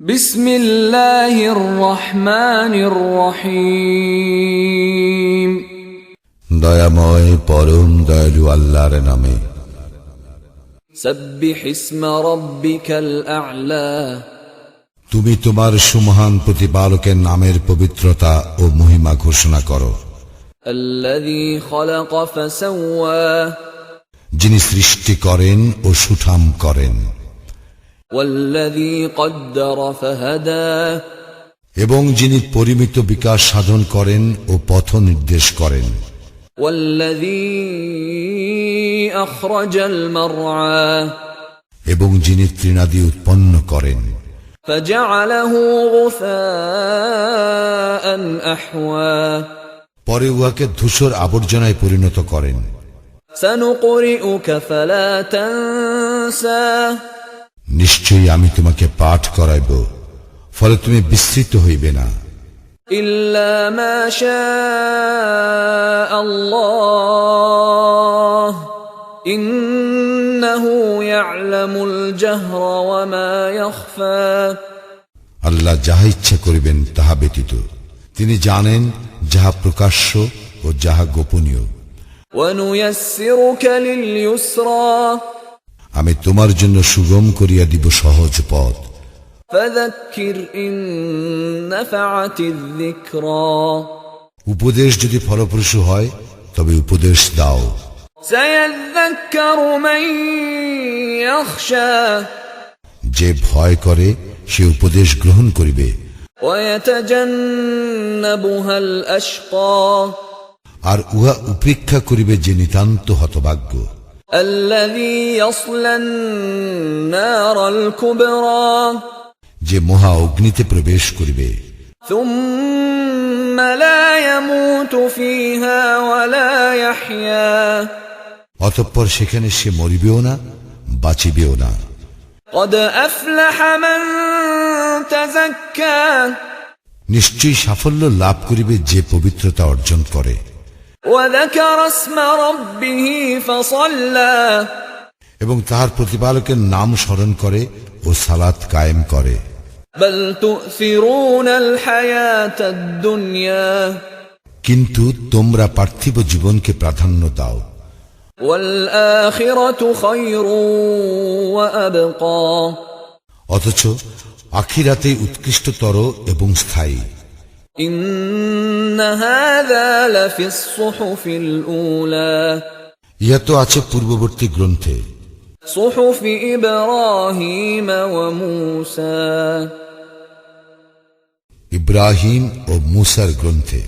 বিসমিল্লাহির রহমানির রহিম। দয়াময় পরম দয়ালু আল্লাহর নামে। সাব্বিহ ইসমা রাব্বিকাল আ'লা। তুমি তোমার সুমহান প্রতিপালকের নামের পবিত্রতা ও মহিমা ঘোষণা করো। যিনি সৃষ্টি করেন ও সুঠাম করেন। এবং যিনি পরিমিত বিকাশ সাধন করেন ও পথ নির্দেশ করেন। এবং যিনি তৃণাদি উৎপন্ন করেন। পরে উহাকে ধূসর আবর্জনায় পরিণত করেন। সনুকরি উকা ফালা নিশ্চয়ই আমি তোমাকে পাঠ করাইব ফলে তুমি বিস্মৃত হইবে না إلا ما شاء الله إنه يعلم الجهر وما يخفى আল্লাহ যাহা ইচ্ছা করিবেন তাহা ব্যতীত তিনি জানেন যাহা প্রকাশ্য ও যাহা গোপনীয় ونيسرك لليسرى আমি তোমার জন্য সুগম করিয়া দিব সহজ পথ। উপদেশ যদি ফলপ্রসূ হয় তবে উপদেশ দাও। যে ভয় করে সে উপদেশ গ্রহণ করিবে। আর উহা উপেক্ষা করিবে যে নিতান্ত হতভাগ্য। যে মহা অগ্নিতে প্রবেশ করিবে। অতঃপর সেখানে সে মরিবেও না বাঁচিবেও না। নিশ্চয়ই সাফল্য লাভ করিবে যে পবিত্রতা অর্জন করে। এবং তাহার প্রতিপালকের নাম স্মরণ করে ও সালাত কায়েম করে। কিন্তু তোমরা পার্থিব জীবনকে প্রাধান্য দাও। অথচ আখিরাতে উৎকৃষ্টতর এবং স্থায়ী। ইহা তো আছে পূর্ববর্তী গ্রন্থে ইব্রাহিম ও মুসার গ্রন্থে